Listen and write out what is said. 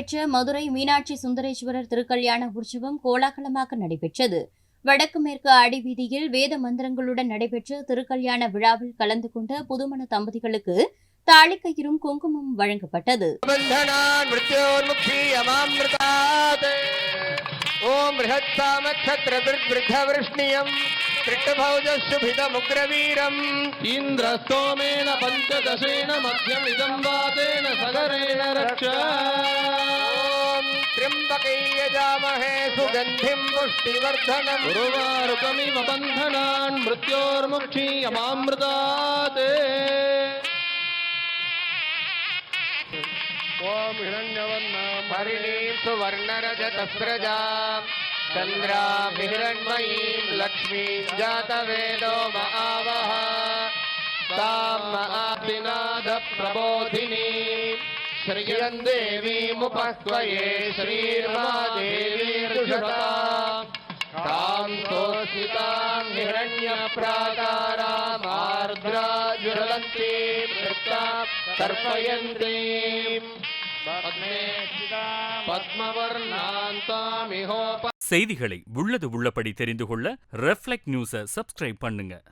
நடைபெற்ற மதுரை மீனாட்சி சுந்தரேஸ்வரர் திருக்கல்யாண உற்சவம் கோலாகலமாக நடைபெற்றது வடக்கு மேற்கு அடிவீதியில் வேத மந்திரங்களுடன் நடைபெற்ற திருக்கல்யாண விழாவில் கலந்து கொண்ட புதுமண தம்பதிகளுக்கு தாலிக்கயிறும் குங்குமம் வழங்கப்பட்டது बन्धनान् मृत्योर्मुक्षीयमामृतात् ॐ बृहत्सामक्षत्रवृद्धवृष्णियम् कृष्णभौजशुभितमुग्रवीरम् इन्द्रस्तोमेन पञ्चदशेन मध्यमिदं वातेन सगरेण रक्ष ॐ त्र्यम्बकै यजामहे सुगन्धिम् पुष्टिवर्धनम् उर्वारुकमिव बन्धनान् मृत्योर्मुक्षीयमामृतात् ॐ हिरण्यवर्णामरिणीं सुवर्णरजतस्रजा चन्द्राभिरण्मयीं लक्ष्मीं जातवेदो महावः। तां महापिनादप्रबोधिनी श्रियं देवीमुपह्वये श्रीर्मादेवीर्जुषता तां स्तोषितां हिरण्यप्राकारामार्द्रा ज्वलन्तीं वृत्ता तर्पयन्तीं पद्मे पद्मवर्णान्तामिहोप செய்திகளை உள்ளது உள்ளபடி தெரிந்து கொள்ள ரெஃப்ளெக்ட் நியூஸை சப்ஸ்கிரைப் பண்ணுங்க